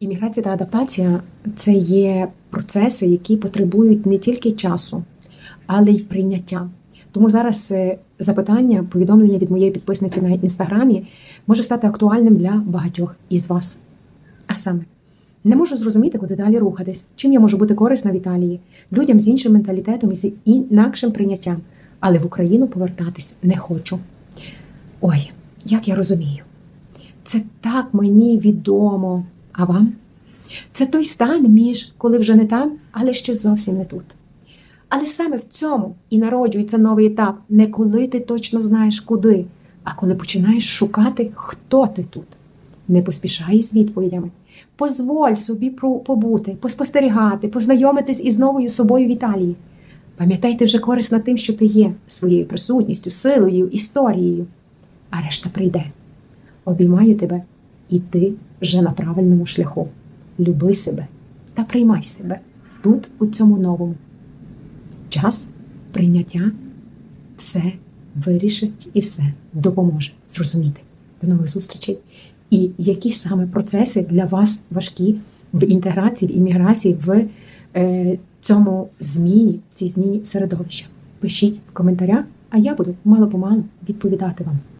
Імміграція та адаптація це є процеси, які потребують не тільки часу, але й прийняття. Тому зараз е, запитання, повідомлення від моєї підписниці на інстаграмі може стати актуальним для багатьох із вас. А саме, не можу зрозуміти, куди далі рухатись, чим я можу бути корисна в Італії, людям з іншим менталітетом і з інакшим прийняттям, але в Україну повертатись не хочу. Ой, як я розумію. Це так мені відомо. А вам? Це той стан між, коли вже не там, але ще зовсім не тут. Але саме в цьому і народжується новий етап, не коли ти точно знаєш куди, а коли починаєш шукати, хто ти тут. Не поспішай з відповідями. Позволь собі побути, поспостерігати, познайомитись із новою собою в Італії. Пам'ятай, ти вже корисна тим, що ти є, своєю присутністю, силою, історією. А решта прийде. Обіймаю тебе, і ти вже на правильному шляху. Люби себе та приймай себе тут, у цьому новому. Час прийняття все вирішить і все допоможе зрозуміти. До нових зустрічей. І які саме процеси для вас важкі в інтеграції, в імміграції, в е, цьому зміні, в цій зміні середовища? Пишіть в коментарях, а я буду мало помалу відповідати вам.